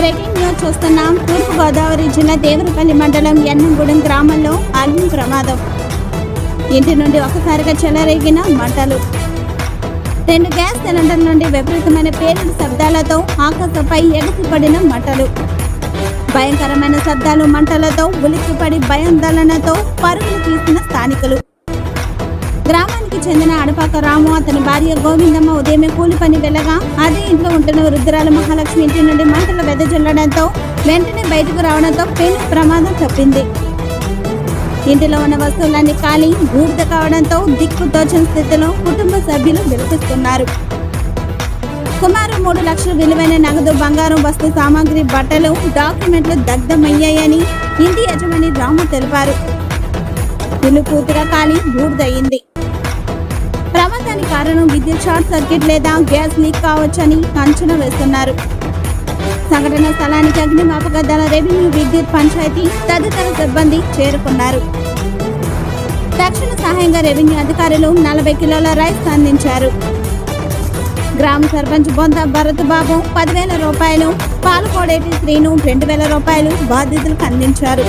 చూస్తున్నాం. తూర్పు గోదావరి జిల్లా దేవరపల్లి మండలం ఎన్నంగూడెం గ్రామంలో అగ్ని ప్రమాదం. ఇంటి నుండి ఒకసారిగా చెలరేగిన మంటలు. రెండు గ్యాస్ సిలిండర్ నుండి విపరీతమైన పేలుడు శబ్దాలతో ఆకాశంపై ఎగసిపడిన మంటలు. భయంకరమైన శబ్దాలు మంటలతో ఉలిక్కిపడి భయాందోళనతో పరుగులు గ్రామానికి చెందిన అడపాక రాము అతని భార్య గోవిందమ్మ ఉదయమే కూలి పని వెళ్ళగా అదే ఇంట్లో ఉంటున్న వృద్ధురాలు మహాలక్ష్మి ఇంటి నుండి మంటలు వెదజల్లడంతో వెంటనే బయటకు రావడంతో పెను ప్రమాదం తప్పింది. ఇంటిలో ఉన్న వస్తువులన్నీ ఖాళీ బూడిద కావడంతో దిక్కు తోచని స్థితిలో కుటుంబ సభ్యులు విలపిస్తున్నారు సుమారు మూడు లక్షల విలువైన నగదు బంగారం వస్తు సామాగ్రి బట్టలు డాక్యుమెంట్లు దగ్ధమయ్యాయని ఇంటి యజమాని రాము తెలిపారు. ఇల్లు పూర్తిగా ఖాళీ బూడిదయ్యింది ప్రమాదానికి కారణం విద్యుత్ షార్ట్ సర్క్యూట్ లేదా గ్యాస్ లీక్ కావచ్చని అంచనా వేస్తున్నారు. సంఘటన స్థలానికి అగ్నిమాపక దళ రెవెన్యూ విద్యుత్ పంచాయతీ తదితర సిబ్బంది చేరుకున్నారు. తక్షణ సహాయంగా రెవెన్యూ అధికారులు నలభై కిలోల రైస్ అందించారు. గ్రామ సర్పంచ్ బొంత భరత్ బాబు పదివేల రూపాయలు పాలకోడేటి శ్రీను రెండు వేల రూపాయలు బాధితులకు అందించారు.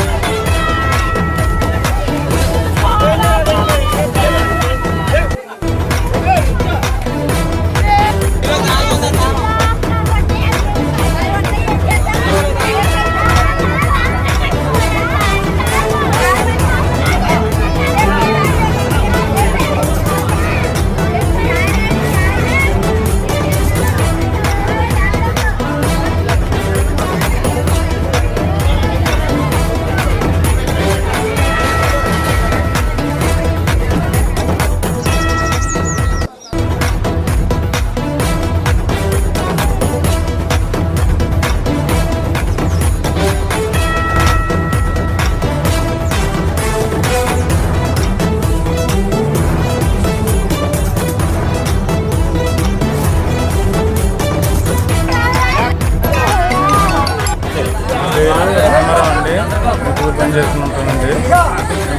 చేస్తున్నామండి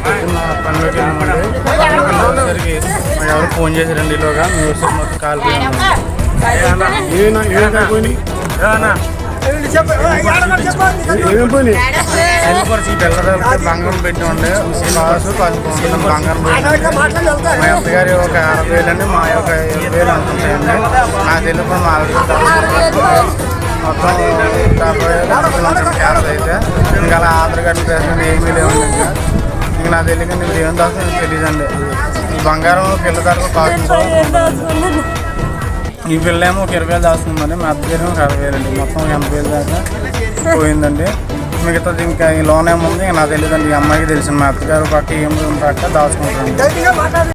పొద్దున్న పనిలోకి వెళ్ళామండి ఎవరు ఫోన్ చేశారండి ఈలోగా? మీ వచ్చి మొత్తం పిల్లలకి బంగారం పెట్టామండి కాసు కాసు బంగారం పెట్టండి మా అత్తగారి ఒక అరవై వేలు అండి మా యొక్క ఇరవై వేలు అనుకుంటాయండి నాకు తెలియకుండా మా మొత్తం డెబ్బై వేలు క్యాష్ అయితే ఇంకా అలా పేమెంట్ ఏమీ లేవండి ఇంకా నాకు తెలియక మీరు ఏం దాకా తెలియదండి. ఈ బంగారం పిల్ల తరపు కాకుండా ఈ పిల్ల ఏమో ఒక ఇరవై వేలు దాస్తుందండి మా అత్తగారు ఒక అరవై వేలు అండి. మొత్తం ఎనభై వేలు దాకా పోయిందండి. మిగతాది ఇంకా ఈ లోన్ ఏముంది? ఇంకా నాకు తెలియదండి. ఈ అమ్మాయికి తెలిసింది. మా అత్తగారు పక్క ఏం పక్క దాచుకుంటారండి